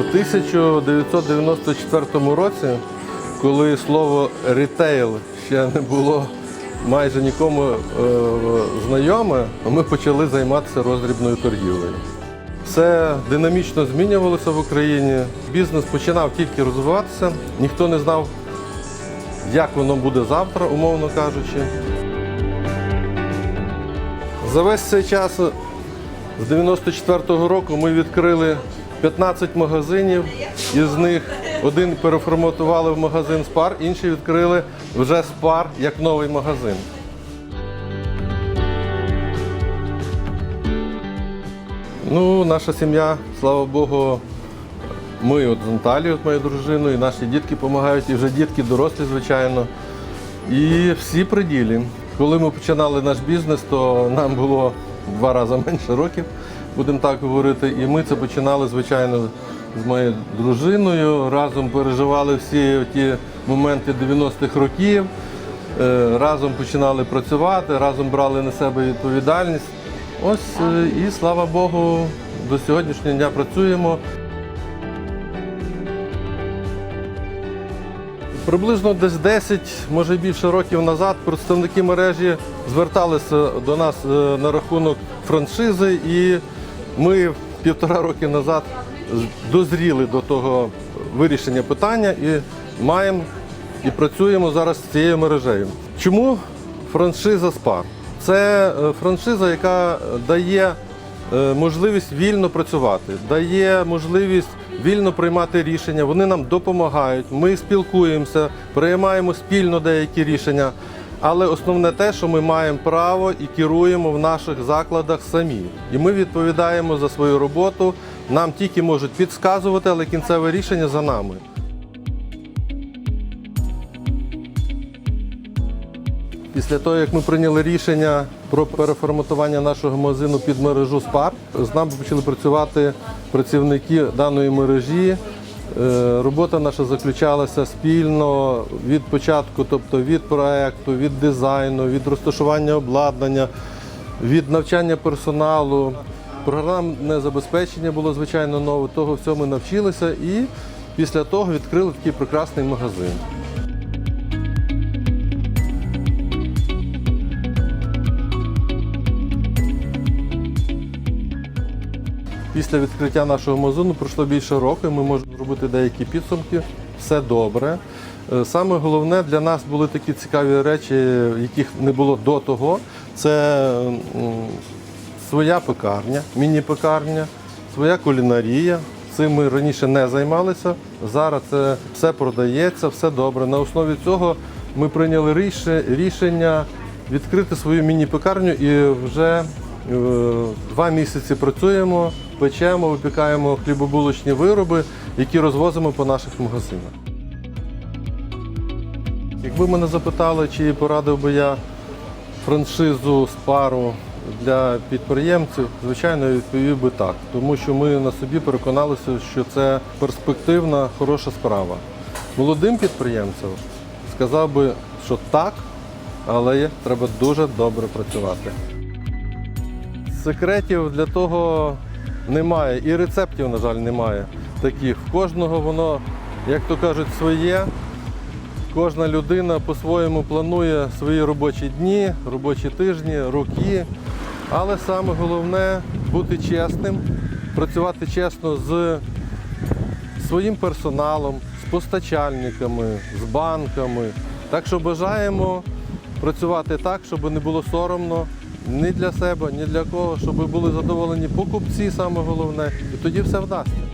1994 році, коли слово рітейл ще не було майже нікому е, знайоме, ми почали займатися роздрібною торгівлею. Все динамічно змінювалося в Україні. Бізнес починав тільки розвиватися, ніхто не знав, як воно буде завтра, умовно кажучи. За весь цей час з 94-го року ми відкрили 15 магазинів, із них один переформатували в магазин Спар, інший відкрили вже Спар як новий магазин. Ну, наша сім'я, слава Богу, ми от з Наталією, моєю дружиною, і наші дітки допомагають, і вже дітки дорослі, звичайно. І всі при ділі. Коли ми починали наш бізнес, то нам було в два рази менше років, будемо так говорити. І ми це починали, звичайно, з моєю дружиною. Разом переживали всі ті моменти 90-х років. Е, Разом починали працювати, разом брали на себе відповідальність. Ось е, і слава Богу, до сьогоднішнього дня працюємо. Приблизно десь 10, може більше років назад, представники мережі зверталися до нас е, на рахунок франшизи, і ми півтора роки назад дозріли до того вирішення питання і маємо і працюємо зараз з цією мережею. Чому франшиза СПА? Це е, франшиза, яка дає е, можливість вільно працювати, дає можливість вільно приймати рішення. Вони нам допомагають. Ми спілкуємося, приймаємо спільно деякі рішення. Але основне те, що ми маємо право і керуємо в наших закладах самі. І ми відповідаємо за свою роботу. Нам тільки можуть підказувати, але кінцеве рішення за нами. Після того, як ми прийняли рішення про переформатування нашого магазину під мережу СПАР, з нами почали працювати працівники даної мережі. Е, Робота наша заключалася спільно від початку, тобто від проекту, від дизайну, від розташування обладнання, від навчання персоналу. Програмне забезпечення було звичайно нове. Того всього ми навчилися і після того відкрили такий прекрасний магазин. Після відкриття нашого магазину пройшло більше року, ми можемо зробити деякі підсумки. Все добре. Е, Саме головне для нас були такі цікаві речі, яких не було до того. Це своя пекарня, міні-пекарня, своя кулінарія. Цим ми раніше не займалися. Зараз це все продається, все добре. На основі цього ми прийняли рішення відкрити свою міні-пекарню і вже е, два місяці працюємо, печемо, випікаємо хлібобулочні вироби, які розвозимо по наших магазинах. Якби мене запитали, чи порадив би я франшизу з пару для підприємців, звичайно, відповів би так, тому що ми на собі переконалися, що це перспективна, хороша справа. Молодим підприємцям сказав би, що так, але треба дуже добре працювати. Секретів для того немає, і рецептів, на жаль, немає таких. В кожного воно, як то кажуть, своє. Кожна людина по-своєму планує свої робочі дні, робочі тижні, роки. Але саме головне бути чесним, працювати чесно з своїм персоналом, з постачальниками, з банками. Так що бажаємо працювати так, щоб не було соромно ні для себе, ні для кого, щоб були задоволені покупці, саме головне, і тоді все вдасться.